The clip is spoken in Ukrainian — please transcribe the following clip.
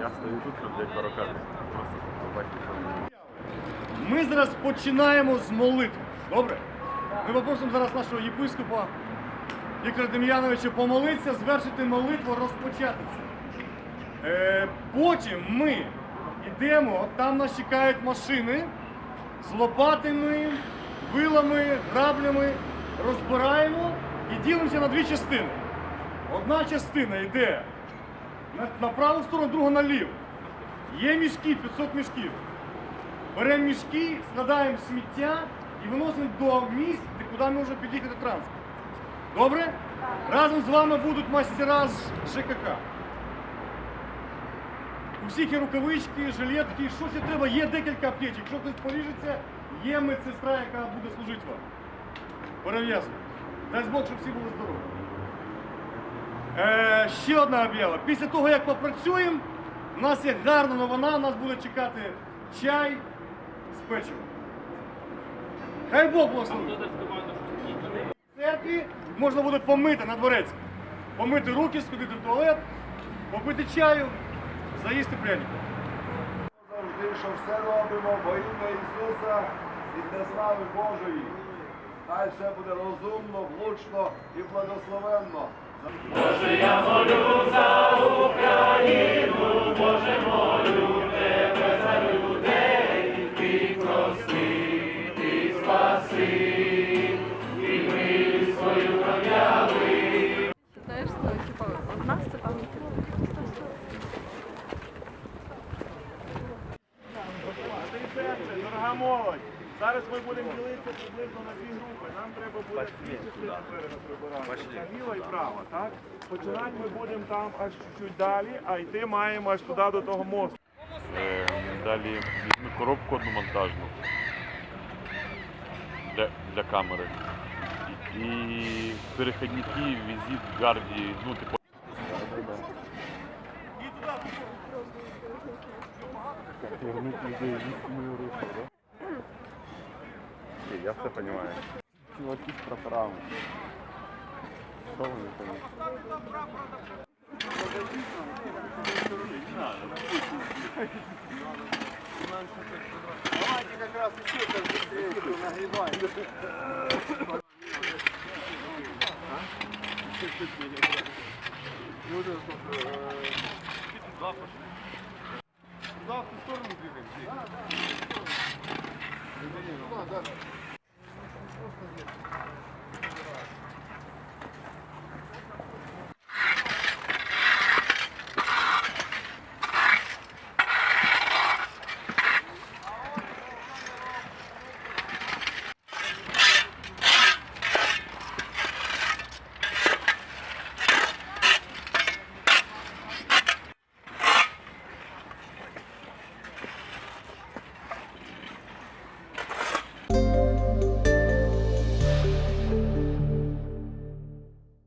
Я стою тут, щоб взяти барокади. Ми зараз починаємо з молитви. Добре? Ми попросимо зараз нашого єпископа Віктора Дем'яновича помолитися, звершити молитву, розпочатися. Е, потім ми йдемо, там нас чекають машини з лопатами, вилами, граблями, розбираємо і ділимося на дві частини. Одна частина йде на, на праву сторону, друга наліво. Є мішки, 500 мішків. Беремо мішки, складаємо сміття і виносимо до місць, де куди ми вже під'їхати транспорт. Добре? Разом з вами будуть майстера з ЖКХ. У всіх є рукавички, жилетки, що ще треба, є декілька аптечок. Якщо хтось поріжеться, є медсестра, яка буде служити вам. Перев'язуємо. Дай Бог, щоб всі були здорові. Е, ще одна об'ява. Після того, як попрацюємо, у нас є гарна новина, нас буде чекати чай з печивом. Хай Бог благословить. В церкві можна буде помити на дворець. Помити руки, сходити в туалет, попити чаю, заїсти пряників. завжди, що все робимо во ім'я Ісуса і для слави Божої. Хай все буде розумно, влучно і благословенно. Знаєш, зараз ми будемо ділитися приблизно на дві групи. Нам треба буде дві частини берега прибирати. Це ліва і права, так? Починати ми будемо там аж чуть далі, а йти маємо аж туди до того мосту. Е, Далі візьми коробку одну монтажну для, для камери. І, перехідники, візит, гарді, ну типу. Вернуть людей в істинную руку, да? я все понимаю. Чуваки з прапорами. Що вони там? Давайте как раз еще так быстрее нагребаем. Люди, туда пошли. Туда в ту сторону двигаемся. Да, да.